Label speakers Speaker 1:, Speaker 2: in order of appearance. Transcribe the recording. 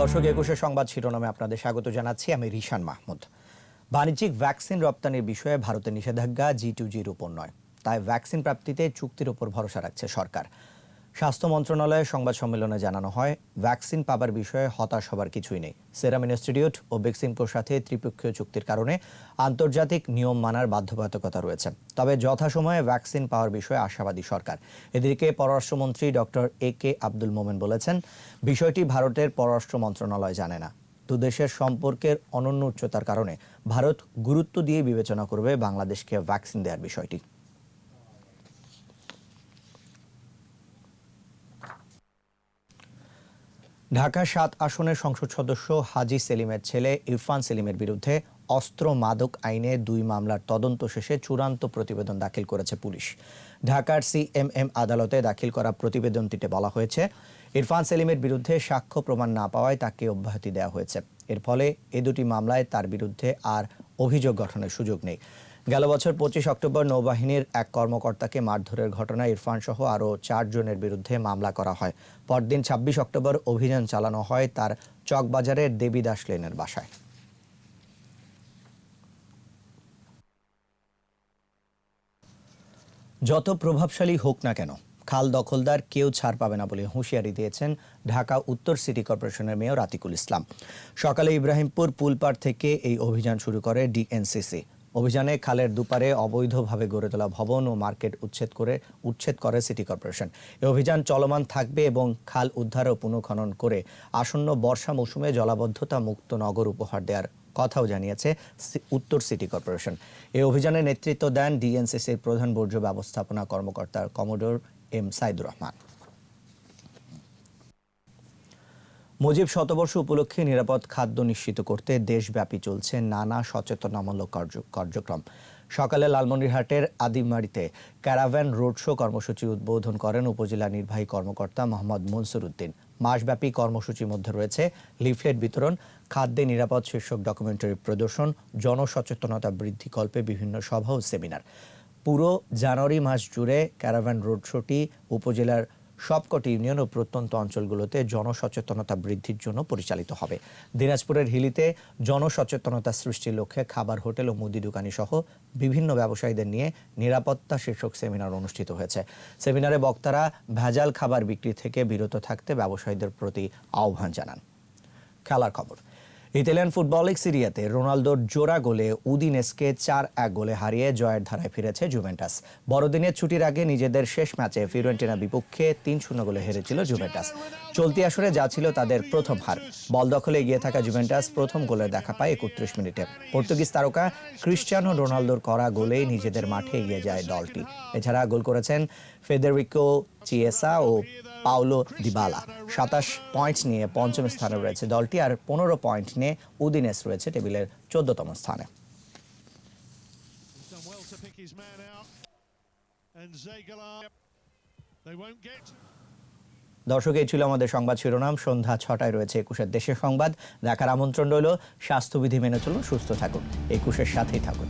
Speaker 1: দর্শক একুশে সংবাদ শিরোনামে আপনাদের স্বাগত জানাচ্ছি। আমি রিশান মাহমুদ। বাণিজ্যিক ভ্যাকসিন রপ্তানির বিষয়ে ভারতের নিষেধাজ্ঞা, জি টু জির উপর নয়। তাই ভ্যাকসিন প্রাপ্তিতে চুক্তির উপর ভরসা রাখছে সরকার। স্বাস্থ্য মন্ত্রণালয়ে সংবাদ সম্মেলনে জানানো হয়, ভ্যাকসিন পাবার বিষয়ে হতাশ হবার কিছুই নেই। সেরাম ইনস্টিটিউট ও বেক্সিমকোর সাথে ত্রিপক্ষীয় চুক্তির কারণে আন্তর্জাতিক নিয়ম মানার বাধ্যবাধকতা রয়েছে। তবে যথাসময়ে ভ্যাকসিন পাওয়ার বিষয়ে আশাবাদী সরকার। এদিকে পররাষ্ট্রমন্ত্রী ডক্টর এ কে আব্দুল মোমেন বলেছেন, বিষয়টি ভারতের পররাষ্ট্র মন্ত্রণালয় জানে না। দুদেশের সম্পর্কের অনন্য উচ্চতার কারণে ভারত গুরুত্ব দিয়ে বিবেচনা করবে বাংলাদেশকে ভ্যাকসিন দেওয়ার বিষয়টি। ঢাকা সাত আসনের সংসদ সদস্য হাজি সেলিমের ছেলে ইরফান সেলিমের বিরুদ্ধে অস্ত্র মাদক আইনে দুই মামলার তদন্ত শেষে চূড়ান্ত প্রতিবেদন দাখিল করেছে পুলিশ। ঢাকার সিএমএম আদালতে দাখিল করা প্রতিবেদনটিতে বলা হয়েছে, ইরফান সেলিমের বিরুদ্ধে সাক্ষ্য প্রমাণ না পাওয়ায় তাকে অব্যাহতি দেওয়া হয়েছে। এর ফলে এ দুটি মামলায় তার বিরুদ্ধে আর অভিযোগ গঠনের সুযোগ নেই। গেল বছর পঁচিশ অক্টোবর নৌবাহিনীর এক কর্মকর্তাকে মারধরের ঘটনায় ইরফান সহ আরও চারজনের বিরুদ্ধে মামলা করা হয়। পরদিন ছাব্বিশ অক্টোবর অভিযান চালানো হয় তার চকবাজারের দেবীদাস লেনের বাসায়। যত প্রভাবশালী হোক না কেন খাল দখলদার কেউ ছাড় পাবে না বলে হুঁশিয়ারি দিয়েছেন ঢাকা উত্তর সিটি কর্পোরেশনের মেয়র আতিকুল ইসলাম। সকালে ইব্রাহিমপুর পুলপাড় থেকে এই অভিযান শুরু করে ডিএনসিসি। অভিযানে খালের দুপারে অবৈধভাবে গড়ে তোলা ভবন ও মার্কেট উচ্ছেদ করে উচ্ছেদ করে সিটি কর্পোরেশন। এই অভিযান চলমান থাকবে এবং খাল উদ্ধার ও পুনঃখনন করে আসন্ন বর্ষা মৌসুমে জলাবদ্ধতা মুক্ত নগর উপহার দেওয়ার কথাও জানিয়েছে উত্তর সিটি কর্পোরেশন। এই অভিযানে নেতৃত্ব দেন ডিএনসিসির প্রধান বর্জ্য ব্যবস্থাপনা কর্মকর্তা কমোডোর এম সাইদুর রহমান। মুজিব শতবর্ষ উপলক্ষে নিরাপদ খাদ্য নিশ্চিত করতে দেশব্যাপী চলছে নানা সচেতনামূলক কার্যক্রম। সকালে লালমনিরহাটের আদিমারিতে ক্যারাভ্যান রোড শো কর্মসূচি উদ্বোধন করেন উপজেলা নির্বাহী কর্মকর্তা মোহাম্মদ মনসুর উদ্দিন মাসব্যাপী কর্মসূচির মধ্যে রয়েছে লিফলেট বিতরণ, খাদ্যে নিরাপদ শীর্ষক ডকুমেন্টারি প্রদর্শন, জনসচেতনতা বৃদ্ধিকল্পে বিভিন্ন সভা ও সেমিনার। পুরো জানুয়ারি মাস জুড়ে ক্যারাভ্যান রোড শোটি উপজেলার সবকটি ইউনিয়ন ও প্রত্যন্ত অঞ্চলগুলোতে জনসচেতনতা বৃদ্ধির জন্য পরিচালিত হবে। দিনাজপুরের হিলিতে জনসচেতনতা সৃষ্টির লক্ষ্যে খাবার, হোটেল ও মুদি দোকানি সহ বিভিন্ন ব্যবসায়ীদের নিয়ে নিরাপত্তা শীর্ষক সেমিনার অনুষ্ঠিত হয়েছে। সেমিনারে বক্তারা ভেজাল খাবার বিক্রি থেকে বিরত থাকতে ব্যবসায়ীদের প্রতি আহ্বান জানান। খেলার খবর। ইতালিয়ান ফুটবল লিগ সিরিয়াতে রোনালদোর জোড়া গোলে উদিনেসকে চার এক গোলে হারিয়ে জয়ের ধারায় ফিরেছে জুভেন্টাস। বড়দিনের ছুটির আগে নিজেদের শেষ ম্যাচে ফিওরেন্টিনা বিপক্ষে তিন শূন্য গোলে হেরেছিল জুভেন্টাস। চলতি আসরে যা ছিল তাদের প্রথম হার। বল দখলে এগিয়ে থাকা জুভেন্টাস প্রথম গোলের দেখা পায় একত্রিশ মিনিটে। পর্তুগিজ তারকা ক্রিস্টিয়ানো রোনালদোর করা গোলেই নিজেদের মাঠে এগিয়ে যায় দলটি। এছাড়া গোল করেছেন ফেদেরিকো চিয়েসা ও পাওলো দিবালা। সাতাশ পয়েন্ট নিয়ে পঞ্চম স্থানে রয়েছে দলটি আর পনেরো পয়েন্ট নিয়ে উদিনেস রয়েছে টেবিলের চোদ্দতম স্থানে. দর্শক এই ছিল আমাদের সংবাদ শিরোনাম। সন্ধ্যা ছটায় রয়েছে একুশের দেশের সংবাদ। দেখার আমন্ত্রণ রইল। স্বাস্থ্যবিধি মেনে চলুন সুস্থ থাকুন। একুশের সাথেই থাকুন।